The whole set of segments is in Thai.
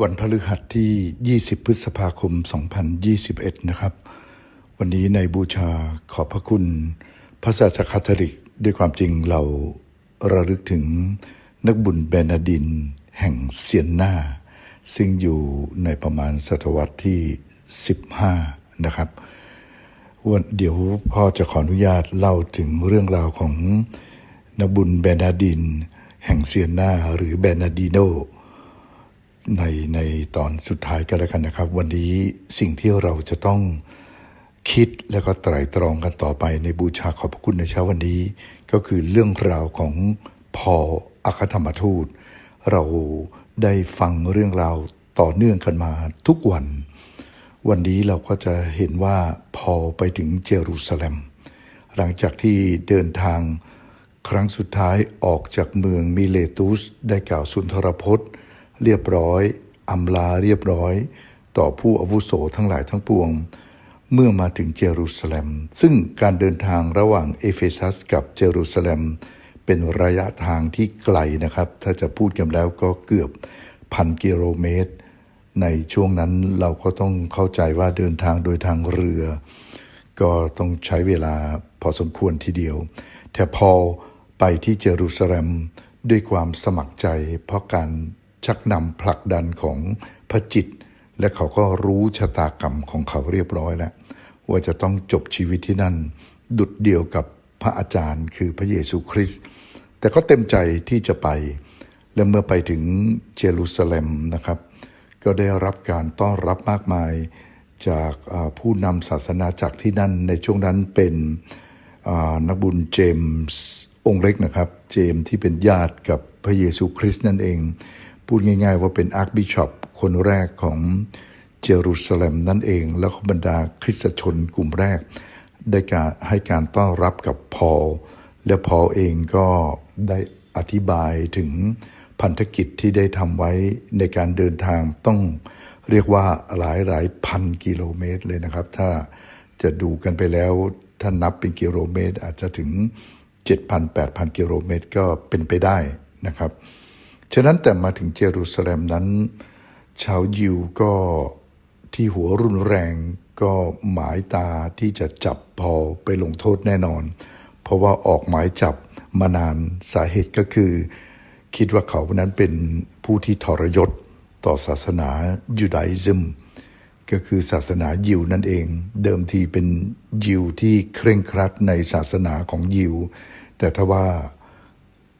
วันพฤหัสที่ 20 พฤษภาคม 2021 นะครับ วันนี้ในบูชาขอบพระคุณพระศาสคาทอลิก ด้วยความจริงเราระลึกถึงนักบุญเบนาดิน แห่งเซียนนาซึ่งอยู่ในประมาณศตวรรษที่ 15 นะครับวันเดี๋ยวพ่อจะขออนุญาตเล่าถึงเรื่องราวของนักบุญเบนาดิน แห่งเซียนนาหรือเบนาดิโน ในในตอนสุดท้ายกันแล้วกันนะครับ วันนี้สิ่งที่เราจะต้องคิดแล้วก็ไตร่ตรองกันต่อไปในบูชาขอบพระคุณในเช้าวันนี้ ก็คือเรื่องราวของพออัคธรรมทูต เราได้ฟังเรื่องราวต่อเนื่องกันมาทุกวัน วันนี้เราก็จะเห็นว่าพอไปถึงเยรูซาเล็ม หลังจากที่เดินทางครั้งสุดท้ายออกจากเมืองมิเลตุสได้กล่าวสุนทรพจน์ เรียบร้อยอำลาเรียบร้อย ต่อผู้อาวุโสทั้งหลายทั้งปวง เมื่อมาถึงเยรูซาเล็ม ซึ่งการเดินทางระหว่างเอเฟซัสกับเยรูซาเล็ม เป็นระยะทางที่ไกลนะครับ ถ้าจะพูดกันแล้วก็เกือบพันกิโลเมตร ในช่วงนั้นเราก็ต้องเข้าใจว่าเดินทางโดยทางเรือ ก็ต้องใช้เวลาพอสมควรทีเดียว แต่พอไปที่เยรูซาเล็มด้วยความสมัครใจเพราะการ ชักนำผลักดันของพระจิต และเขาก็รู้ชะตากรรมของเขาเรียบร้อยแล้ว ว่าจะต้องจบชีวิตที่นั่น ดุดเดียวกับพระอาจารย์ คือพระเยซูคริสต์แต่ก็เต็มใจที่จะไป และเมื่อไปถึงเยรูซาเล็มนะครับ ก็ได้รับการต้อนรับมากมายจากผู้นำศาสนาจากที่นั่นในช่วงนั้นเป็นนักบุญเจมส์องค์เล็กนะครับ เจมส์ที่เป็นญาติกับพระเยซูคริสต์นั่นเอง พูดง่าย ๆ ว่าเป็นอาร์คบิชอปคนแรกของเยรูซาเล็มนั่นเอง แล้วบรรดาคริสตชนกลุ่มแรก ได้การให้การต้อนรับกับพอลและพอลเองก็ได้อธิบายถึงพันธกิจที่ได้ทำไว้ในการเดินทางต้องเรียกว่าหลายหลายพันกิโลเมตรเลยนะครับ ถ้าจะดูกันไปแล้วถ้านับเป็นกิโลเมตร อาจจะถึง 7,000 8,000 กิโลเมตรก็เป็นไปได้นะครับ ฉะนั้นแต่มาถึงเยรูซาเล็มนั้น ชาวยิวก็ที่หัวรุนแรงก็หมายตาที่จะจับพอไปลงโทษแน่นอน เพราะว่าออกหมายจับมานานสาเหตุก็คือ คิดว่าเขานั้นเป็นผู้ที่ทรยศต่อศาสนายูดาอิซึมก็คือศาสนายิวนั่นเอง เดิมทีเป็นยิวที่เคร่งครัดในศาสนาของยิว แต่ถ้าว่า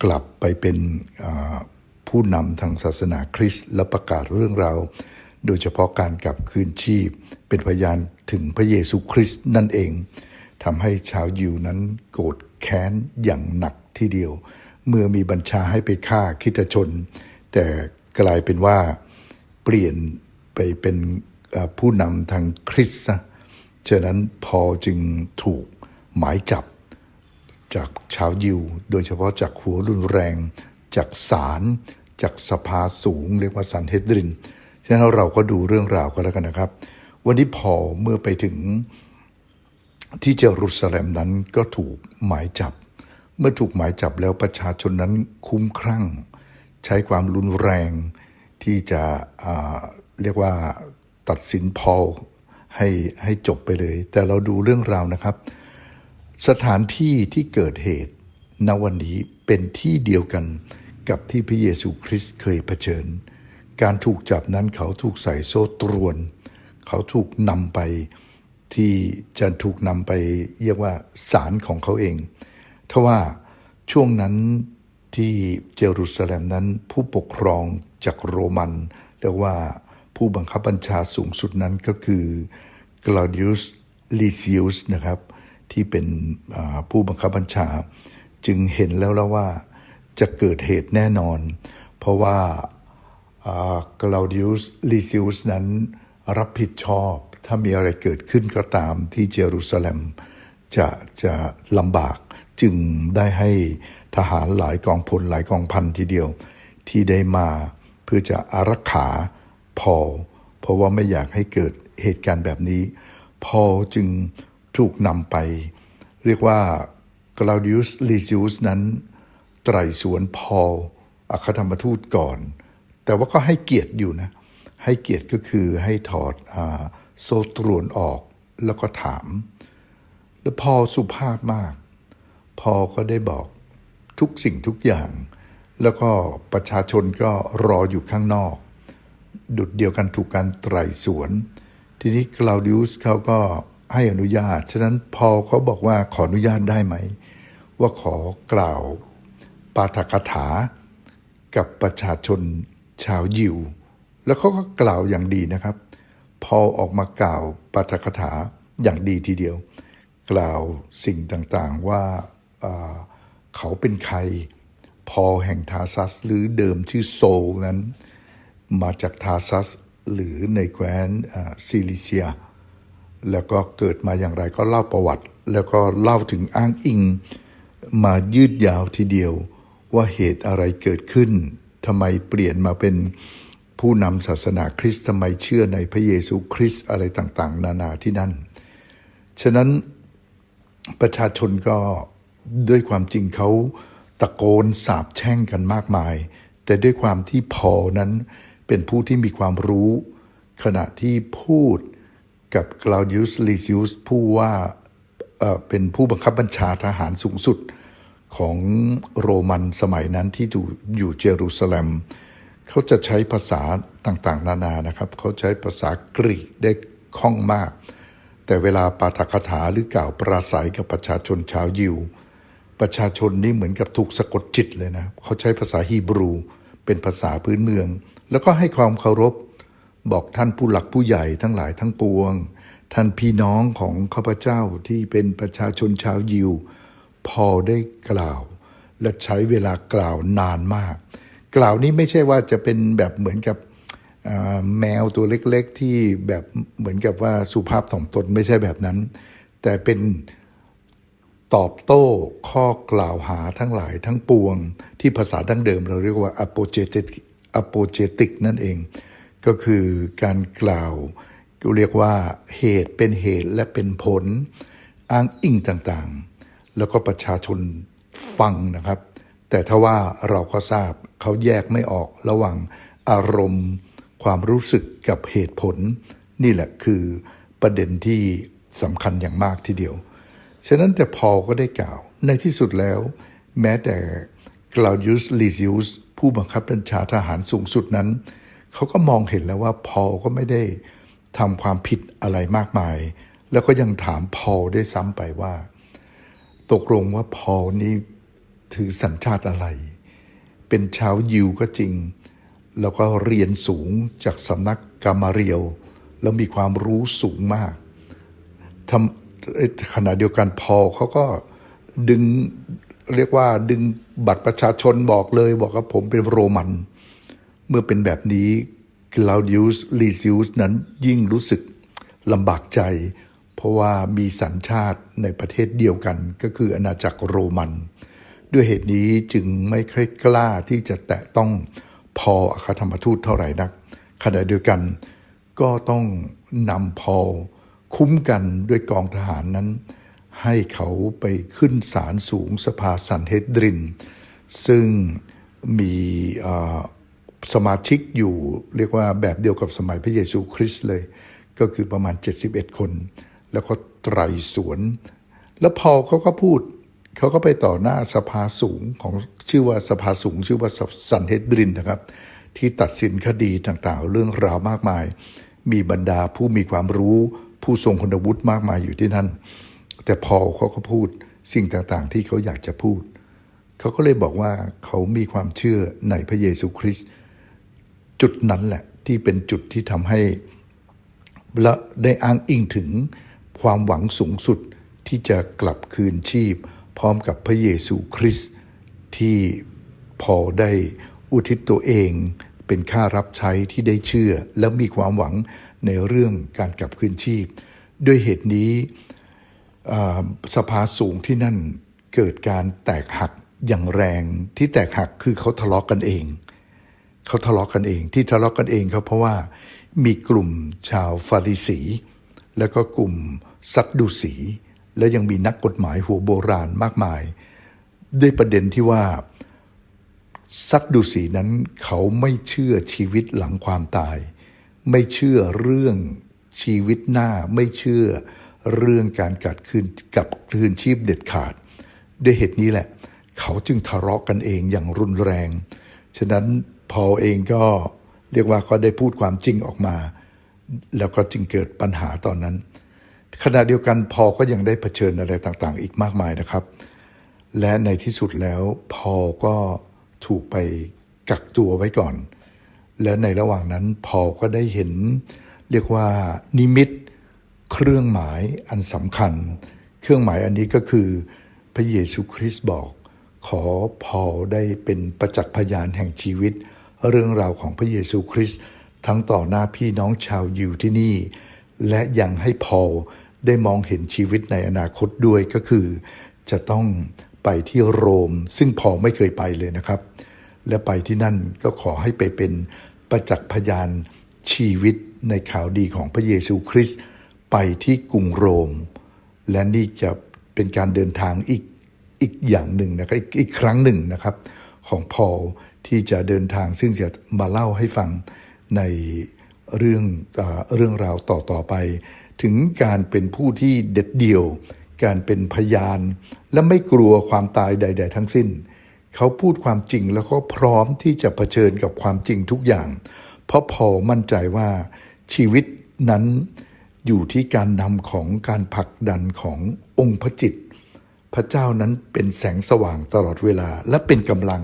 กลับไปเป็น ผู้นำทางศาสนาคริสต์และประกาศเรื่องราว โดยเฉพาะการกลับคืนชีพ เป็นพยานถึงพระเยซูคริสต์นั่นเองทำให้ชาวยิวนั้นโกรธแค้นอย่างหนักทีเดียว เมื่อมีบัญชาให้ไปฆ่าคิตชน แต่กลายเป็นว่าเปลี่ยนไปเป็นผู้นำทางคริสต์ฉะนั้นพอจึงถูกหมายจับจากชาวยิว โดยเฉพาะจากหัวรุนแรงจากศาล จากสภาสูงเรียกว่าสันเฮดริน ฉะนั้นเราก็ดูเรื่องราวกันแล้วกันนะครับ วันนี้พอเมื่อไปถึงที่เยรูซาเล็มนั้นก็ถูกหมายจับ เมื่อถูกหมายจับแล้วประชาชนนั้นคุ้มครั่ง ใช้ความรุนแรงที่จะเรียกว่าตัดสินพอลให้ให้จบไปเลย แต่เราดูเรื่องราวนะครับ สถานที่ที่เกิดเหตุณวันนี้เป็นที่เดียวกัน กับที่พระเยซูคริสต์เคยเผชิญ การถูกจับนั้นเขาถูกใส่โซ่ตรวน เขาถูกนำไปที่จะถูกนำไปเรียกว่าศาลของเขาเองทว่าช่วงนั้นที่เยรูซาเล็มนั้นผู้ปกครองจากโรมันเรียกว่าผู้บังคับบัญชาสูงสุดนั้นก็คือกลาดิอุสลิซิอุสนะครับ ที่เป็นผู้บังคับบัญชา จึงเห็นแล้วแล้วว่า จะเกิดเหตุแน่นอน เพราะว่ากลาดิอุสลิซิอุสนั้นรับผิดชอบถ้ามีอะไรเกิดขึ้นก็ตามที่เยรูซาเล็มจะจะลำบากจึงได้ให้ทหารหลายกองพลหลายกองพันทีเดียว ที่ได้มาเพื่อจะอารักขาพอลเพราะว่าไม่อยากให้เกิดเหตุการณ์แบบนี้ พอลจึงถูกนำไป เรียกว่ากลาดิอุสลิซิอุสนั้น ไตรสวนพอลอัครธรรมทูตก่อน แต่ว่าก็ให้เกียรติอยู่นะ ให้เกียรติก็คือให้ถอดอโซตรวนออกแล้วก็ถาม แล้วพอสุภาพมาก พอก็ได้บอกทุกสิ่งทุกอย่าง แล้วก็ประชาชนก็รออยู่ข้างนอก ดุดเดียวกันถูกการไตรสวน ทีนี้คลาวดิอุสเขาก็ให้อนุญาต ฉะนั้นพอเขาบอกว่าขออนุญาตได้ไหม ว่าขอกล่าว ปาฐกถา กับประชาชนชาวยิว แล้วเขาก็กล่าวอย่างดีนะครับ พอออกมากล่าวปาฐกถาอย่างดีทีเดียว กล่าวสิ่งต่างๆว่าอ่าเขาเป็นใคร พอแห่งทาซัสหรือเดิมชื่อโซลนั้น มาจากทาซัสหรือในแคว้นซิลิเซีย แล้วก็เกิดมาอย่างไรก็เล่าประวัติ แล้วก็เล่าถึงอ้างอิงมายืดยาวทีเดียว ว่าเหตุอะไรเกิดขึ้นทำไมเปลี่ยนมาเป็นผู้นำศาสนาคริสต์ทำไมเชื่อในพระเยซูคริสต์อะไรต่างๆ นานาที่นั่น ฉะนั้นประชาชนก็ด้วยความจริงเขาตะโกนสาบแช่งกันมากมาย แต่ด้วยความที่พอนั้นเป็นผู้ที่มีความรู้ ขณะที่พูดกับกลาดิอุสลิซิอุสผู้ว่าเเป็นผู้บังคับบัญชาทหารสูงสุด ของโรมันสมัยนั้นที่อยู่อยู่เยรูซาเล็มเขาจะใช้ภาษาต่างๆ นานานะครับ เขาใช้ภาษากรีกได้คล่องมาก แต่เวลาปาฐกถาหรือกล่าวปราศัยกับประชาชนชาวยิว ประชาชนนี่เหมือนกับถูกสะกดจิตเลยนะเขาใช้ภาษาฮีบรู เป็นภาษาพื้นเมือง แล้วก็ให้ความเคารพบอกท่านผู้หลักผู้ใหญ่ทั้งหลายทั้งปวง ท่านพี่น้องของข้าพเจ้าที่เป็นประชาชนชาวยิว พอได้กล่าว และใช้เวลากล่าวนานมาก กล่าวนี้ไม่ใช่ว่าจะเป็นแบบเหมือนกับแมวตัวเล็กๆ ที่แบบเหมือนกับว่าสุภาพถ่อมตนไม่ใช่แบบนั้น แต่เป็นตอบโต้ข้อกล่าวหาทั้งหลายทั้งปวง ที่ภาษาดั้งเดิมเราเรียกว่า apologetic apologetic นั่นเอง ก็คือการกล่าวเรียกว่าเหตุเป็นเหตุและเป็นผล อ้างอิงต่างๆ แล้วก็ประชาชนฟังนะครับ แต่ถ้าว่าเราก็ทราบเขาแยกไม่ออกระหว่างอารมณ์ ความรู้สึกกับเหตุผล นี่แหละคือประเด็นที่สำคัญอย่างมากทีเดียว ฉะนั้นแต่พอก็ได้กล่าว ในที่สุดแล้ว แม้แต่กลาดิอุสลีซิอุสผู้บังคับบัญชาทหารสูงสุดนั้น เขาก็มองเห็นแล้วว่าพอก็ไม่ได้ทำความผิดอะไรมากมาย แล้วก็ยังถามพอได้ซ้ำไปว่า ตกลงว่าพอลนี้ถือสัญชาติอะไร เป็นชาวยิวก็จริง แล้วก็เรียนสูงจากสำนักกามาเรียว แล้วมีความรู้สูงมากทำขณะเดียวกันพอเขาก็ดึงเรียกว่าดึงบัตรประชาชนบอกเลย บอกว่าผมเป็นโรมัน เมื่อเป็นแบบนี้กลาดิอุสลีซิอุสนั้นยิ่งรู้สึกลำบากใจ เพราะว่ามีสัญชาติในประเทศเดียวกัน ก็คืออาณาจักรโรมัน ด้วยเหตุนี้จึงไม่ค่อยกล้าที่จะแตะต้องพออัครธรรมทูตเท่าไหร่นักขณะเดียวกันก็ต้องนำพอคุ้มกันด้วยกองทหารนั้น ให้เขาไปขึ้นศาลสูงสภาสันเฮดริน ซึ่งมีสมาชิกอยู่เรียกว่าแบบเดียวกับสมัยพระเยซูคริสต์เลย ก็คือประมาณ 71 คน แล้วก็ไตรสวน แล้วพอเขาก็พูด เขาก็ไปต่อหน้าสภาสูงของชื่อว่าสภาสูง ชื่อว่าสันเฮดรินนะครับ ที่ตัดสินคดีต่างๆ เรื่องราวมากมาย มีบรรดาผู้มีความรู้ ผู้ทรงคุณวุฒิมากมายอยู่ที่นั่น แต่พอเขาก็พูดสิ่งต่างๆ ที่เขาอยากจะพูด เขาก็เลยบอกว่าเขามีความเชื่อในพระเยซูคริสต์จุดนั้นแหละที่เป็นจุดที่ทำให้และได้อ้างอิงถึง ความหวังสูงสุดที่จะกลับคืนชีพ พร้อมกับพระเยซูคริสต์ที่พอได้อุทิศตัวเองเป็นค่ารับใช้ที่ได้เชื่อ และมีความหวังในเรื่องการกลับคืนชีพ ด้วยเหตุนี้สภาสูงที่นั่นเกิดการแตกหักอย่างแรงที่แตกหักคือเขาทะเลาะกกันเอง เขาทะเลาะกันเองที่ทะเลาะกันเองเขาเพราะว่ามีกลุ่มชาวฟาริสี แล้วก็กลุ่มซัดดูสี และยังมีนักกฎหมายหัวโบราณมากมาย ด้วยประเด็นที่ว่าซัดดูสีนั้นเขาไม่เชื่อชีวิตหลังความตาย ไม่เชื่อเรื่องชีวิตหน้าไม่เชื่อเรื่องการกัดคืนกับคืนชีพเด็ดขาด ด้วยเหตุนี้แหละ เขาจึงทะเลาะกันเองอย่างรุนแรง ฉะนั้นพอลเองก็เรียกว่าก็ได้พูดความจริงออกมา แล้วก็จึงเกิดปัญหาตอนนั้น ขณะเดียวกันพอก็ยังได้เผชิญอะไรต่างๆ อีกมากมายนะครับ และในที่สุดแล้วพอก็ถูกไปกักตัวไว้ก่อน และในระหว่างนั้นพอก็ได้เห็น เรียกว่านิมิตเครื่องหมายอันสำคัญ เครื่องหมายอันนี้ก็คือพระเยซูคริสต์บอก ขอพอได้เป็นประจักษ์พยานแห่งชีวิต เรื่องราวของพระเยซูคริสต์ ทั้งต่อหน้าพี่น้องชาวยิวที่นี่ และยังให้พอลได้มองเห็นชีวิตในอนาคตด้วยก็คือ จะต้องไปที่โรม ซึ่งพอลไม่เคยไปเลยนะครับ และไปที่นั่นก็ขอให้ไปเป็นประจักษ์พยานชีวิตในข่าวดีของพระเยซูคริสต์ไปที่กรุงโรม และนี่จะเป็นการเดินทางอีกอีกอย่างหนึ่งนะครับอีกอีกครั้งหนึ่งนะครับ ของพอลที่จะเดินทางซึ่งจะมาเล่าให้ฟัง ในเรื่องเรื่องราวต่อต่อไป ถึงการเป็นผู้ที่เด็ดเดี่ยว การเป็นพยาน และไม่กลัวความตายใด ๆ ทั้งสิ้น เขาพูดความจริงแล้วก็พร้อมที่จะเผชิญกับความจริงทุกอย่าง เพราะพอมั่นใจว่าชีวิตนั้นอยู่ที่การนำของการผลักดันขององค์พระจิต พระเจ้านั้นเป็นแสงสว่างตลอดเวลาและเป็นกำลัง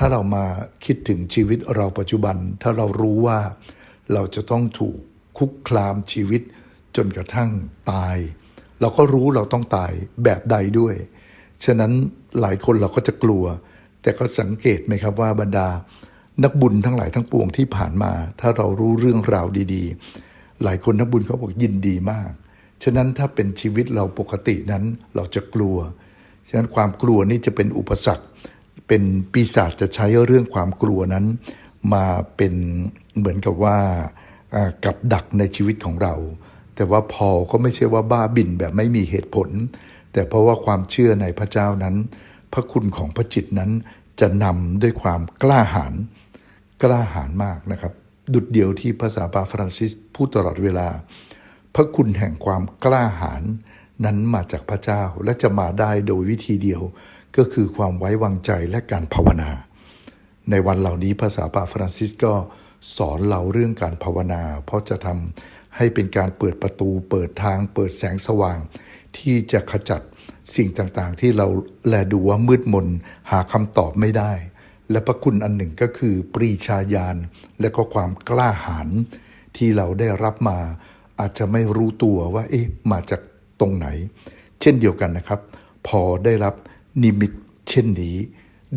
ถ้าเรามาคิดถึงชีวิตเราปัจจุบัน ถ้าเรารู้ว่าเราจะต้องถูกคุกคามชีวิตจนกระทั่งตาย เราก็รู้เราต้องตายแบบใดด้วย ฉะนั้นหลายคนเราก็จะกลัว แต่ก็สังเกตไหมครับว่าบรรดา นักบุญทั้งหลายทั้งปวงที่ผ่านมา ถ้าเรารู้เรื่องราวดีๆ หลายคนนักบุญเขาบอกยินดีมาก ฉะนั้นถ้าเป็นชีวิตเราปกตินั้นเราจะกลัว ฉะนั้นความกลัวนี่จะเป็นอุปสรรค เป็นปีศาจจะใช้เรื่องความกลัวนั้น มาเป็นเหมือนกับว่ากับดักในชีวิตของเรา แต่ว่าพอก็ไม่ใช่ว่าบ้าบินแบบไม่มีเหตุผล แต่เพราะว่าความเชื่อในพระเจ้านั้น พระคุณของพระจิตนั้นจะนำด้วยความกล้าหาญกล้าหาญมากนะครับ ดุดเดียวที่ภาษาปาฟรานซิสพูดตลอดเวลา พระคุณแห่งความกล้าหาญนั้นมาจากพระเจ้าและจะมาได้โดยวิธีเดียว ก็คือความไว้วางใจและการภาวนา ในวันเหล่านี้ภาษาปาฟรานซิสก็สอนเราเรื่องการภาวนา เพราะจะทำให้เป็นการเปิดประตู เปิดทาง เปิดแสงสว่าง ที่จะขจัดสิ่งต่างๆ ที่เราแลดูว่ามืดมนหาคำตอบไม่ได้ และพระคุณอันหนึ่งก็คือปรีชาญาณและก็ความกล้าหาญที่เราได้รับมา อาจจะไม่รู้ตัวว่า เอ๊ะมาจากตรงไหน เช่นเดียวกันนะครับ พอได้รับ นิมิตเช่นนี้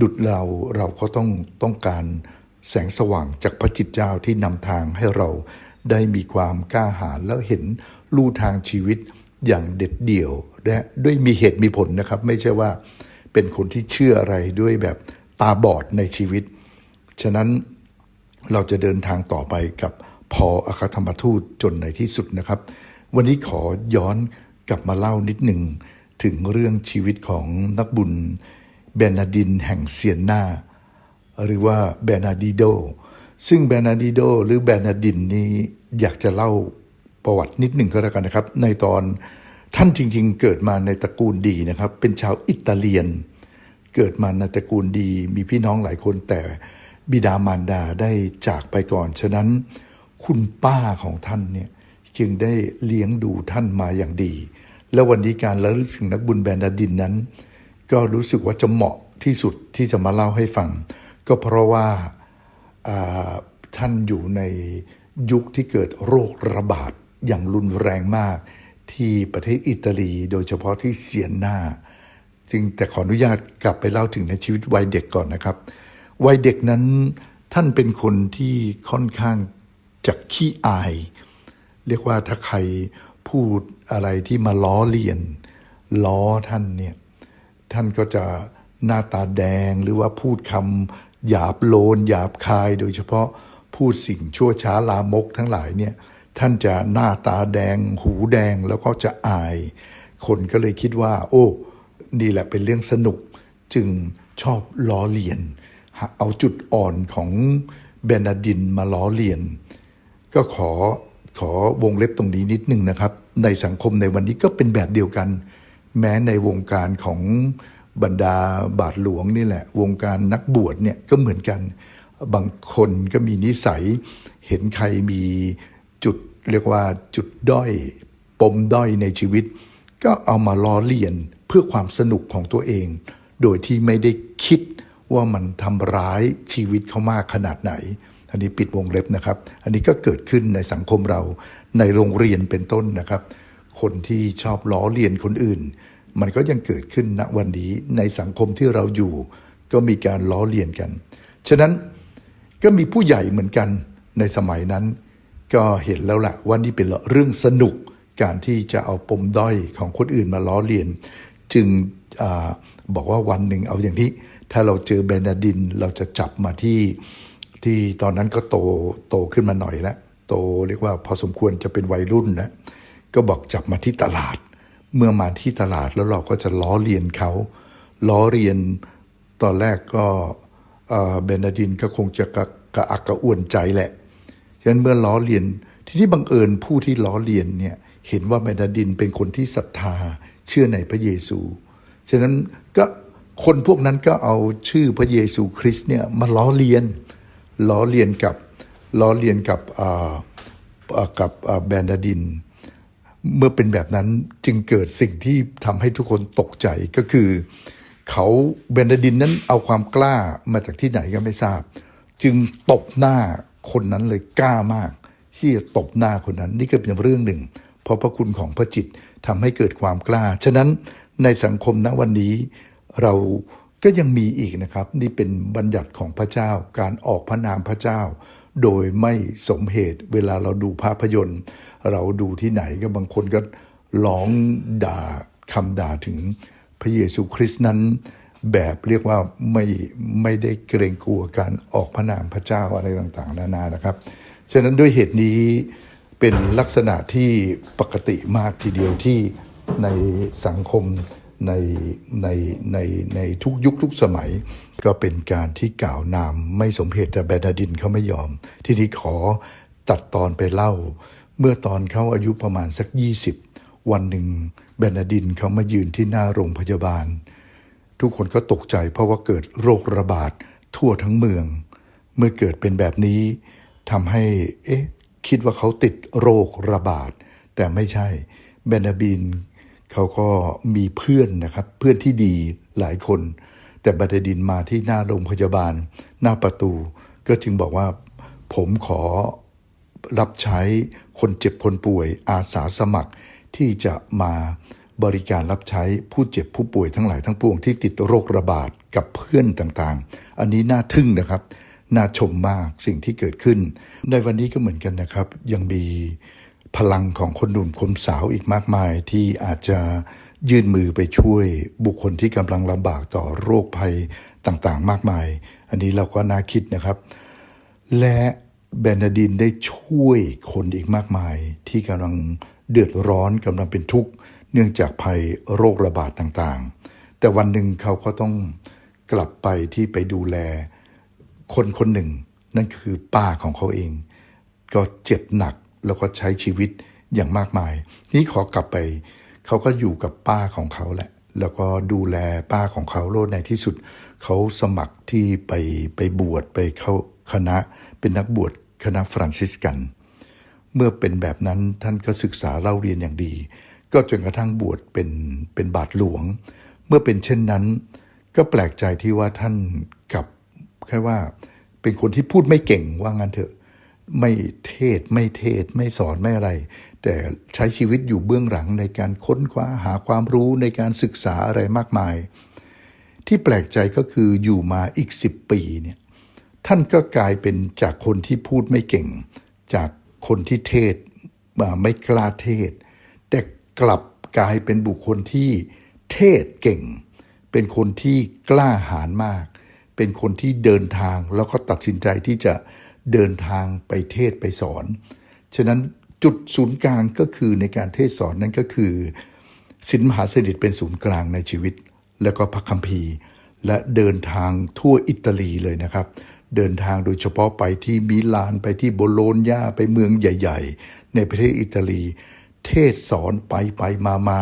ดุดเราเราก็ต้องต้องการแสงสว่างจากพระจิตเจ้าที่นำทางให้เราได้มีความกล้าหาญแล้วเห็นลู่ทางชีวิตอย่างเด็ดเดี่ยวและด้วยมีเหตุมีผลนะครับ ไม่ใช่ว่าเป็นคนที่เชื่ออะไรด้วยแบบตาบอดในชีวิต ฉะนั้นเราจะเดินทางต่อไปกับพออครธรรมทูตจนในที่สุดนะครับ วันนี้ขอย้อนกลับมาเล่านิดหนึ่ง ถึงเรื่องชีวิตของนักบุญเบนาดินแห่งเซียนนาหรือว่าเบนาดิโด ซึ่งเบนาดิโดหรือเบนาดินนี้อยากจะเล่าประวัตินิดหนึ่งก็แล้วกันนะครับ ในตอนท่านจริง ๆ เกิดมาในตระกูลดีนะครับ เป็นชาวอิตาเลียน เกิดมาในตระกูลดี มีพี่น้องหลายคนแต่บิดามารดาได้จากไปก่อน ฉะนั้นคุณป้าของท่านเนี่ยจึงได้เลี้ยงดูท่านมาอย่างดี แล้ววันนี้การระลึกถึงนักบุญแบรนดาดินนั้น ก็รู้สึกว่าจะเหมาะที่สุดที่จะมาเล่าให้ฟัง ก็เพราะว่าท่านอยู่ในยุคที่เกิดโรคระบาดอย่างรุนแรงมาก ที่ประเทศอิตาลีโดยเฉพาะที่เซียนนาจึงแต่ขออนุญาตกลับไปเล่าถึงในชีวิตวัยเด็กก่อนนะครับ วัยเด็กนั้นท่านเป็นคนที่ค่อนข้างจะขี้อาย เรียกว่าถ้าใคร พูดอะไรที่มาล้อเลียน ล้อท่านเนี่ย ท่านก็จะหน้าตาแดงหรือว่าพูดคำหยาบโลนหยาบคาย โดยเฉพาะพูดสิ่งชั่วช้าลามกทั้งหลายเนี่ยท่านจะหน้าตาแดง หูแดงแล้วก็จะอาย คนก็เลยคิดว่า โอ้ นี่แหละเป็นเรื่องสนุก จึงชอบล้อเลียน เอาจุดอ่อนของเบนาดินมาล้อเลียน ก็ขอขอวงเล็บตรงนี้นิดนึงนะครับ ในสังคมในวันนี้ก็เป็นแบบเดียวกัน แม้ในวงการของบรรดาบาทหลวงนี่แหละ วงการนักบวชเนี่ยก็เหมือนกัน บางคนก็มีนิสัย เห็นใครมีจุดเรียกว่าจุดด้อย ปมด้อยในชีวิต ก็เอามาล้อเลียนเพื่อความสนุกของตัวเอง โดยที่ไม่ได้คิดว่ามันทำร้ายชีวิตเขามากขนาดไหน อันนี้ปิดวงเล็บนะครับ อันนี้ก็เกิดขึ้นในสังคมเราในโรงเรียนเป็นต้นนะครับ คนที่ชอบล้อเลียนคนอื่น มันก็ยังเกิดขึ้นณวันนี้ในสังคมที่เราอยู่ ก็มีการล้อเลียนกัน ฉะนั้นก็มีผู้ใหญ่เหมือนกันในสมัยนั้น ก็เห็นแล้วแหละว่านี่เป็นเรื่องสนุกการที่จะเอาปมด้อยของคนอื่นมาล้อเลียน จึงอบอกว่าวันหนึ่งเอาอย่างนี้ ถ้าเราเจอเบนาดินเราจะจับมาที่ ที่ตอนนั้นก็โตโตขึ้นมาหน่อยแล้วโตเรียกว่าพอสมควรจะเป็นวัยรุ่นแล้วก็บอกจับมาที่ตลาด เมื่อมาที่ตลาดแล้วเราก็จะล้อเลียนเขาล้อเลียนตอนแรกก็เบนดินก็คงจะกระกระอักกระอ่วนใจแหละฉะนั้นเมื่อล้อเลียนทีนี้บังเอิญผู้ที่ล้อเลียนเนี่ยเห็นว่าเบนดินเป็นคนที่ศรัทธาเชื่อในพระเยซู ฉะนั้นก็คนพวกนั้นก็เอาชื่อพระเยซูคริสต์เนี่ยมาล้อเลียน ล้อเลียนกับล้อเลียนกับกับแบนดาดิน เมื่อเป็นแบบนั้นจึงเกิดสิ่งที่ทำให้ทุกคนตกใจก็คือ เขาเบนดาดินนั้นเอาความกล้ามาจากที่ไหนก็ไม่ทราบ จึงตบหน้าคนนั้นเลยกล้ามาก ที่จะตบหน้าคนนั้น นี่ก็เป็นเรื่องหนึ่ง เพราะพระคุณของพระจิตทำให้เกิดความกล้า ฉะนั้นในสังคมณวันนี้เรา ก็ยังมีอีกนะครับ นี่เป็นบัญญัติของพระเจ้าการออกพระนามพระเจ้า โดยไม่สมเหตุเวลาเราดูภาพยนตร์ เราดูที่ไหนก็บางคนก็ร้องด่าคำด่าถึงพระเยซูคริสต์นั้น แบบเรียกว่าไม่ไม่ได้เกรงกลัวการออกพระนามพระเจ้าอะไรต่างๆ นานานะครับ ฉะนั้นด้วยเหตุนี้เป็นลักษณะที่ปกติมากทีเดียวที่ในสังคม ในในในในทุกยุคทุกสมัย ก็เป็นการที่กล่าวนามไม่สมเหตุแต่แบนาดินเขาไม่ยอม ที่นี้ขอตัดตอนไปเล่า เมื่อตอนเขาอายุประมาณสัก 20 วันหนึ่งแบนาดินเขามายืนที่หน้าโรงพยาบาล ทุกคนก็ตกใจเพราะว่าเกิดโรคระบาดทั่วทั้งเมือง เมื่อเกิดเป็นแบบนี้ทำให้เอ๊ะคิดว่าเขาติดโรคระบาด แต่ไม่ใช่เบนาบิน เขาก็มีเพื่อนนะครับ เพื่อนที่ดีหลายคน แต่บาดาดินมาที่หน้าโรงพยาบาล หน้าประตู ก็จึงบอกว่า ผมขอรับใช้คนเจ็บคนป่วย อาสาสมัครที่จะมาบริการรับใช้ผู้เจ็บผู้ป่วยทั้งหลายทั้งปวงที่ติดโรคระบาดกับเพื่อนต่างๆ อันนี้น่าทึ่งนะครับ น่าชมมากสิ่งที่เกิดขึ้น ในวันนี้ก็เหมือนกันนะครับ ยังมี พลังของคนหนุ่มคนสาวอีกมากมายที่อาจจะยื่นมือไปช่วยบุคคลที่กำลังลำบากต่อโรคภัยต่างๆ มากมาย อันนี้เราก็น่าคิดนะครับ และเบนดาดินได้ช่วยคนอีกมากมาย ที่กำลังเดือดร้อนกำลังเป็นทุกข์เนื่องจากภัยโรคระบาดต่างๆ แต่วันหนึ่งเขาก็ต้องกลับไปที่ไปดูแล คนคนหนึ่ง นั่นคือป้าของเขาเอง ก็เจ็บหนัก แล้วก็ใช้ชีวิตอย่างมากมาย นี่ขอกลับไป เขาก็อยู่กับป้าของเขาแหละ แล้วก็ดูแลป้าของเขาโลดในที่สุด เขาสมัครที่ไปไปบวชไปเข้าคณะเป็นนักบวชคณะฟรานซิสกัน เมื่อเป็นแบบนั้นท่านก็ศึกษาเล่าเรียนอย่างดี ก็จนกระทั่งบวชเป็นเป็นบาทหลวง เมื่อเป็นเช่นนั้น ก็แปลกใจที่ว่าท่านกับแค่ว่าเป็นคนที่พูดไม่เก่งว่างั้นเถอะ ไม่เทศไม่เทศไม่สอนไม่อะไร แต่ใช้ชีวิตอยู่เบื้องหลังในการค้นคว้าหาความรู้ในการศึกษาอะไรมากมาย ที่แปลกใจก็คืออยู่มาอีกสิบปีเนี่ยท่านก็กลายเป็นจากคนที่พูดไม่เก่ง จากคนที่เทศมาไม่กล้าเทศ แต่กลับกลายเป็นบุคคลที่เทศเก่ง เป็นคนที่กล้าหาญมาก เป็นคนที่เดินทางแล้วก็ตัดสินใจที่จะ เดินทางไปเทศไปสอน ฉะนั้นจุดศูนย์กลางก็คือในการเทศสอนนั้นก็คือสินมหาสนิทเป็นศูนย์กลางในชีวิต แล้วก็พระคัมภีร์ และเดินทางทั่วอิตาลีเลยนะครับ เดินทางโดยเฉพาะไปที่มิลานไปที่โบโลญญาไปเมืองใหญ่ ๆ ในประเทศอิตาลี เทศสอนไปไปมามา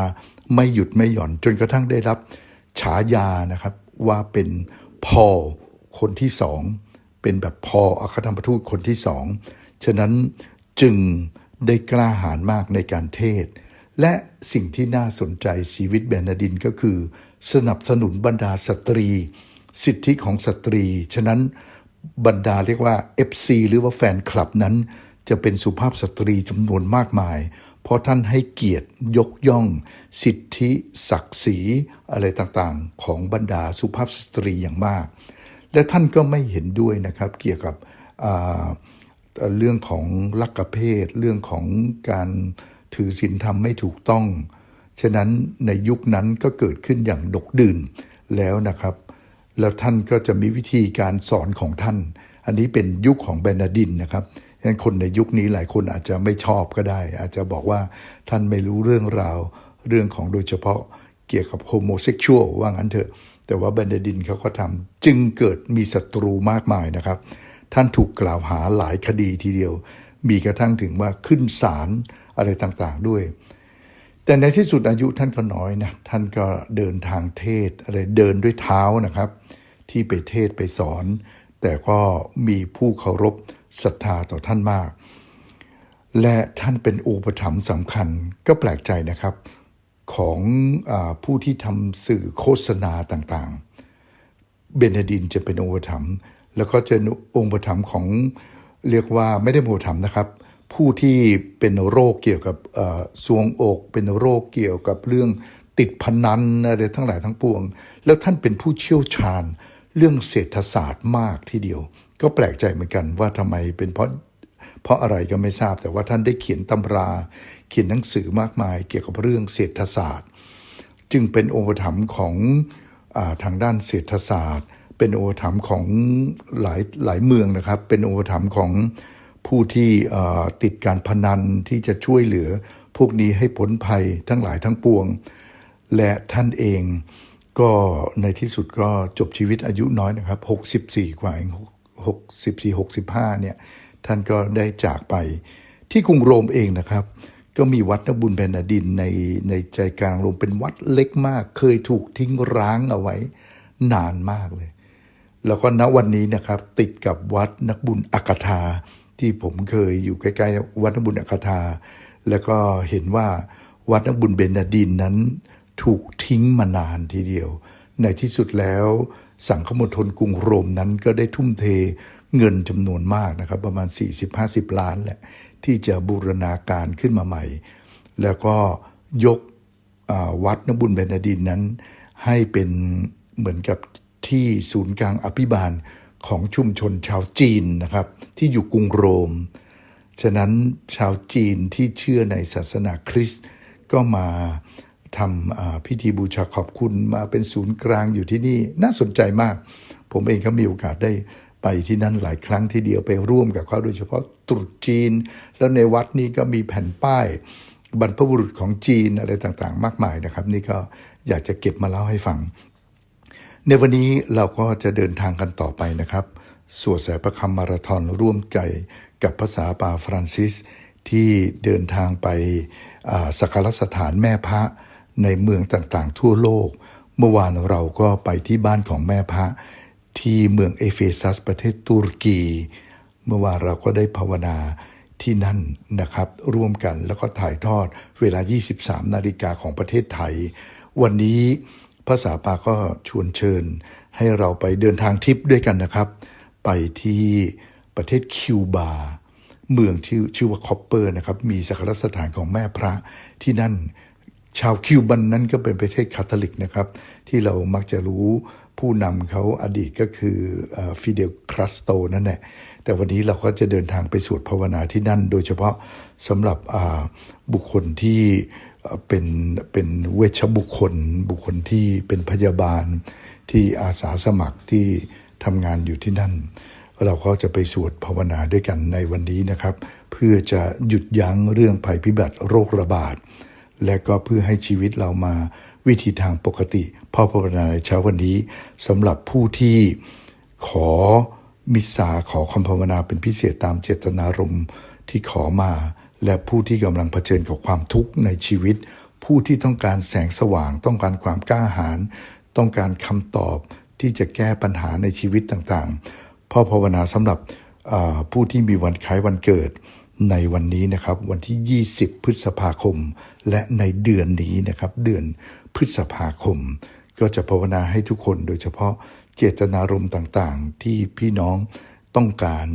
ไม่หยุดไม่หย่อนจนกระทั่งได้รับ ฉายานะครับว่าเป็นพอลคนที่สอง เป็นแบบพออัครธรรมทูตคนที่สอง ฉะนั้นจึงได้กล้าหาญมากในการเทศ และสิ่งที่น่าสนใจชีวิตเบนาดินก็คือ สนับสนุนบรรดาสตรี สิทธิของสตรี ฉะนั้นบรรดาเรียกว่า FC หรือว่าแฟนคลับนั้น จะเป็นสุภาพสตรีจำนวนมากมาย เพราะท่านให้เกียรติยกย่อง สิทธิ ศักดิ์ศรี อะไรต่างๆ ของบรรดาสุภาพสตรีอย่างมาก และท่านก็ไม่เห็นด้วยนะครับเกี่ยวกับเรื่องของลักกเพศเรื่องของการถือศีลธรรมไม่ถูกต้อง ฉะนั้นในยุคนั้นก็เกิดขึ้นอย่างดกดื่นแล้วนะครับ แล้วท่านก็จะมีวิธีการสอนของท่าน อันนี้เป็นยุคของเบนาดินนะครับฉะนั้นคนในยุคนี้หลายคนอาจจะไม่ชอบก็ได้ อาจจะบอกว่าท่านไม่รู้เรื่องราวเรื่องของโดยเฉพาะเกี่ยวกับโฮโมเซ็กชวลว่างั้นเถอะ แต่ว่าเบนเดดินเขาก็ทำจึงเกิดมีศัตรูมากมายนะครับ ท่านถูกกล่าวหาหลายคดีทีเดียว มีกระทั่งถึงว่าขึ้นศาลอะไรต่างๆด้วย แต่ในที่สุดอายุท่านก็น้อยนะท่านก็เดินทางเทศอะไรเดินด้วยเท้านะครับ ที่ไปเทศไปสอน แต่ก็มีผู้เคารพศรัทธาต่อท่านมาก และท่านเป็นอุปถัมภ์สำคัญก็แปลกใจนะครับ ของอผู้ที่ทำสื่อโฆษณาต่างๆ เบนเดินจะเป็นองค์ประถมแล้วก็จะองค์ประถมของเรียกว่าไม่ได้องค์ประถมนะครับ ผู้ที่เป็นโรคเกี่ยวกับซวงอก เป็นโรคเกี่ยวกับเรื่องติดพนันอะไรทั้งหลายทั้งปวง แล้วท่านเป็นผู้เชี่ยวชาญเรื่องเศรษฐศาสตร์มากทีเดียว ก็แปลกใจเหมือนกันว่าทำไมเป็นเพราะเพราะอะไรก็ไม่ทราบแต่ว่าท่านได้เขียนตำรา เขียนหนังสือมากมายเกี่ยวกับเรื่องเศรษฐศาสตร์ จึงเป็นองค์ประถมภ์ของอทางด้านเศรษฐศาสตร์ เป็นองค์ประถมภ์ของหลายหลายเมืองนะครับ เป็นองค์ประถมภ์ของผู้ที่ติดการพนันที่จะช่วยเหลือพวกนี้ให้พ้นภัยทั้งหลายทั้งปวง และท่านเองก็ในที่สุดก็จบชีวิตอายุน้อยนะครับ 64 กว่าเอง64 65เนี่ยท่านก็ได้จากไปที่กรุงโรมเองนะครับ ก็มีวัดนบุญเบนดินในในใจกลางโรมเป็นวัดเล็กมาก เคยถูกทิ้งร้างเอาไว้นานมากเลย แล้วก็ณวันนี้นะครับ ติดกับวัดนักบุญอักทาที่ผมเคยอยู่ใกล้ๆวัดนักบุญอักทาแล้วก็เห็นว่าวัดนักบุญเบนดินนั้น ถูกทิ้งมานานทีเดียว ในที่สุดแล้วสังคมณฑลกรุงโรมนั้นก็ได้ทุ่มเทเงินจำนวนมากนะครับ ประมาณ 40-50 ล้านแหละ ที่จะบูรณาการขึ้นมาใหม่ แล้วก็ยกวัดนบุญเบนดินนั้น ให้เป็นเหมือนกับที่ศูนย์กลางอภิบาลของชุมชนชาวจีนนะครับ ที่อยู่กรุงโรม ฉะนั้นชาวจีนที่เชื่อในศาสนาคริสต์ก็มาทำพิธีบูชาขอบคุณมาเป็นศูนย์กลางอยู่ที่นี่น่าสนใจมาก ผมเองก็มีโอกาสได้ ไปที่นั่นหลายครั้งทีเดียวไปร่วมกับเขาโดยเฉพาะตรุษจีน แล้วในวัดนี้ก็มีแผ่นป้าย บรรพบุรุษของจีนอะไรต่างๆ มากมายนะครับ นี่ก็อยากจะเก็บมาเล่าให้ฟัง ในวันนี้เราก็จะเดินทางกันต่อไปนะครับ สวดสายประคำมาราธอนร่วมใจกับภาษาปาฟรานซิส ที่เดินทางไปสักการสถานแม่พระในเมืองต่างๆ ทั่วโลก เมื่อวานเราก็ไปที่บ้านของแม่พระ ที่เมืองเอเฟซัสประเทศตุรกี เมื่อวานเราก็ได้ภาวนาที่นั่นนะครับ ร่วมกันแล้วก็ถ่ายทอดเวลา 23 นาฬิกาของประเทศไทย วันนี้ภาษาปาก็ชวนเชิญ ให้เราไปเดินทางทริปด้วยกันนะครับ ไปที่ประเทศคิวบา เมืองที่ชื่อว่าคอปเปอร์นะครับ มีสักการสถานของแม่พระที่นั่นชาวคิวบันนั้นก็เป็นประเทศคาทอลิกนะครับ ที่เรามักจะรู้ ผู้นำเขาอดีตก็คือฟิเดลครัสโตนั่นแหละแต่วันนี้เราก็จะเดินทางไปสวดภาวนาที่นั่น โดยเฉพาะสำหรับบุคคลที่เอ่อเป็นเป็นเวชบุคคล บุคคลที่เป็นพยาบาลที่อาสาสมัครที่ทำงานอยู่ที่นั่น เราก็จะไปสวดภาวนาด้วยกันในวันนี้นะครับ เพื่อจะหยุดยั้งเรื่องภัยพิบัติโรคระบาด และก็เพื่อให้ชีวิตเรามา วิธีทางปกติพ่อภาวนาในเช้าวันนี้สำหรับผู้ที่ขอมิสาขอคำภาวนาเป็นพิเศษตามเจตนารมณ์ที่ขอมา และผู้ที่กำลังเผชิญกับความทุกข์ในชีวิต ผู้ที่ต้องการแสงสว่าง ต้องการความกล้าหาญต้องการคำตอบที่จะแก้ปัญหาในชีวิตต่างๆพ่อภาวนาสำหรับผู้ที่มีวันคล้ายวันเกิดในวันนี้นะครับ วันที่ 20 พฤษภาคม และในเดือนนี้นะครับ เดือน พฤษภาคม ก็จะภาวนาให้ทุกคนโดยเฉพาะเจตนารมณ์ต่างๆ ที่พี่น้องต้องการ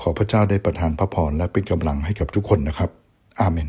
ขอพระเจ้าได้ประทานพระพรและเป็นกำลังให้กับทุกคนนะครับ อาเมน